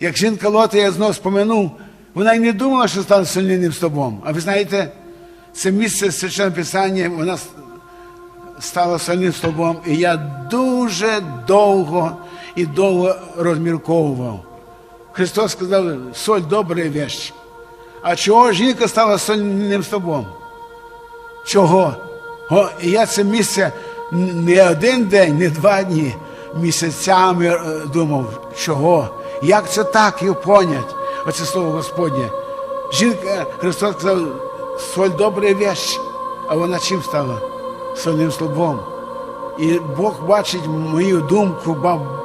Як жінка Лота, я знову спомянув, вона й не думала, що стане сильним стовбом. А ви знаєте, це місце священного писання, вона стала сильним стовбом. І я дуже довго і довго розмірковував. Христос сказав, соль добра вещь. А чого жінка стала сольним стовбом? Чого? О, і я це місце не один день, не два дні, місяцями е, думав, чого? Як це так його понять? Оце слово Господнє. Жінка, Христос сказав, соль добра вещь, а вона чим стала? Сольним стовбом. І Бог бачить мою думку,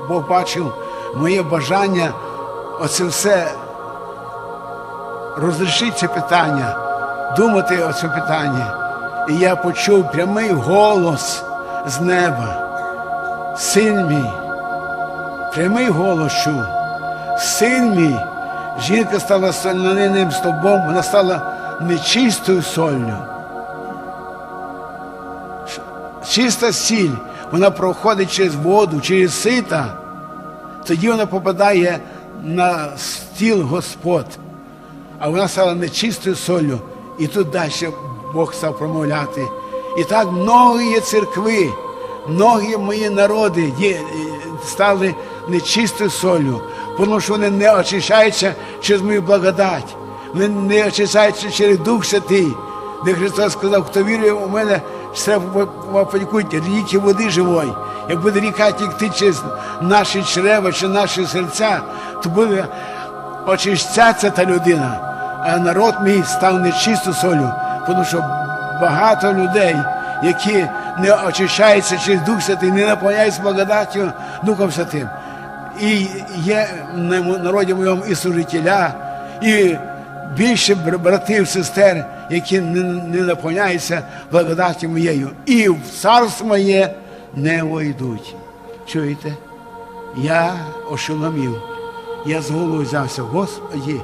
Бог бачив моє бажання, оце все розрішити це питання, думати о цьому питанні. І я почув прямий голос з неба. Син мій, прямий голос чув. Син мій, жінка стала соляниним стовбом, вона стала нечистою солью. Чиста сіль, вона проходить через воду, через сита, тоді вона попадає на стіл Господь а вона стала нечистою солью. І тут далі Бог став промовляти. І так многі є церкви, многі мої народи є, стали нечистою солью, тому що вони не очищаються через мою благодать, вони не очищаються через Дух Святий, де Христос сказав, хто вірує у мене, треба попадькують ріки води живої. Як буде ріка тікти через наші чрева чи наші серця, то буде очищаться та людина, а народ мій став нечисту солю, тому що багато людей, які не очищаються через Дух Святий, не наповняються благодаттю Духом Святим. І є мо- народі моєму і служителя, і більше братів, сестер, які не, не наповняються благодаттю моєю, і в царство моє не войдуть. Чуєте? Я ошеломів. Я з головою взявся, Господі,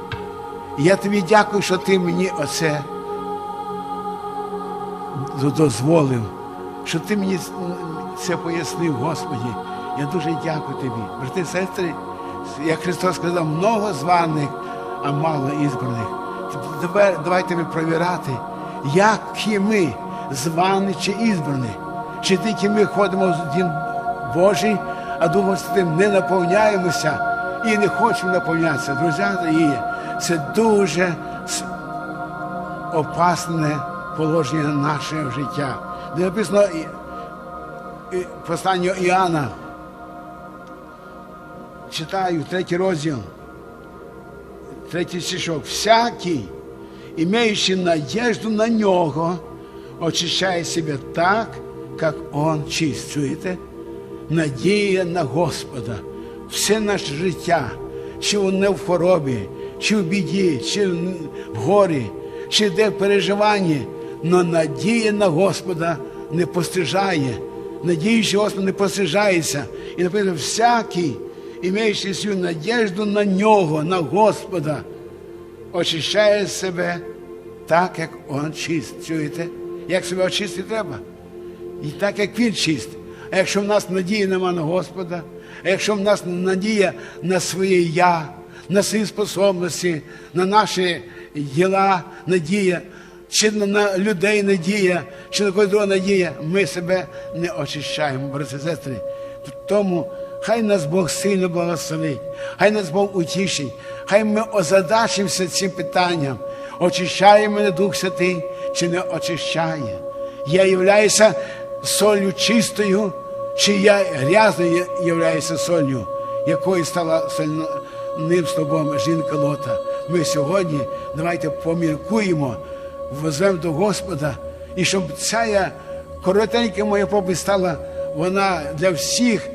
я тобі дякую, що ти мені оце дозволив, що ти мені це пояснив, Господі. Я дуже дякую тобі. Брати і сестри, як Христос сказав, много званих, а мало ізбраних. Тепер давайте ми провірати, які ми звані чи ізбрані. Чи тільки ми ходимо в Дім Божий, а Духом Святим не наповняємося і не хочемо наповнятися. Друзі дорогі, це дуже опасне положення нашого життя. Де написано і- і послання Іоанна. Читаю третій розділ, третій стишок. Всякий, имеющий надежду на нього, очищає себе так, як он чист. Чуєте? Надія на Господа. Все наше життя, чи воно в хворобі, чи в біді, чи в горі, чи де в переживанні, но надія на Господа не постижає. Надіючи Господа не постижається. І написано, всякий, імеючи свою надіжду на нього, на Господа, очищає себе так, як он чист. Чуєте? Як себе очистити треба? І так, як він чист. А якщо в нас надії нема на Господа, а якщо в нас надія на своє я, на свої способності, на наші діла надія, чи на, людей надія, чи на когось другого надія, ми себе не очищаємо, брати сестри. Тому хай нас Бог сильно благословить, хай нас Бог утішить, хай ми озадачимося цим питанням, очищає мене Дух Святий чи не очищає. Я являюся солью чистою, чи я грязною являюся солью, якою стала сольним стовбом жінка Лота. Ми сьогодні давайте поміркуємо, ввеземо до Господа, і щоб ця коротенька моя проповідь стала вона для всіх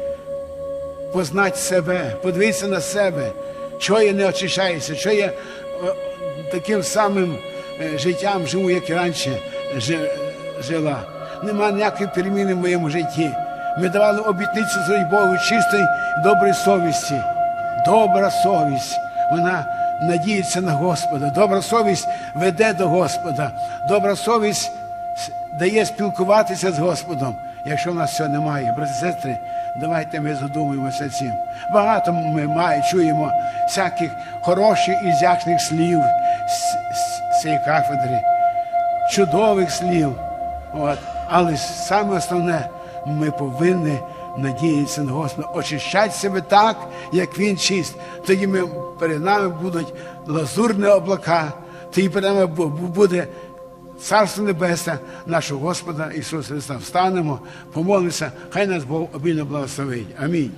познати себе, подивитися на себе, чого я не очищаюся, що я е, таким самим е, життям живу, як і раніше жила. Нема ніякої переміни в моєму житті. Ми давали обітницю своїй Богу чистої, доброї совісті. Добра совість, вона надіється на Господа. Добра совість веде до Господа. Добра совість дає спілкуватися з Господом. Якщо в нас цього немає, брати і сестри, Давайте ми задумаємося цим. Багато ми має, чуємо всяких хороших і зяхних слів з, цієї кафедри, чудових слів. От. Але саме основне, ми повинні надіятися на Господа, очищати себе так, як Він чист. Тоді ми, перед нами будуть лазурні облака, тоді перед нами бу- бу- буде Царство Небесне, нашого Господа Ісуса Христа. Встанемо, помолимося, хай нас Бог обільно благословить. Амінь.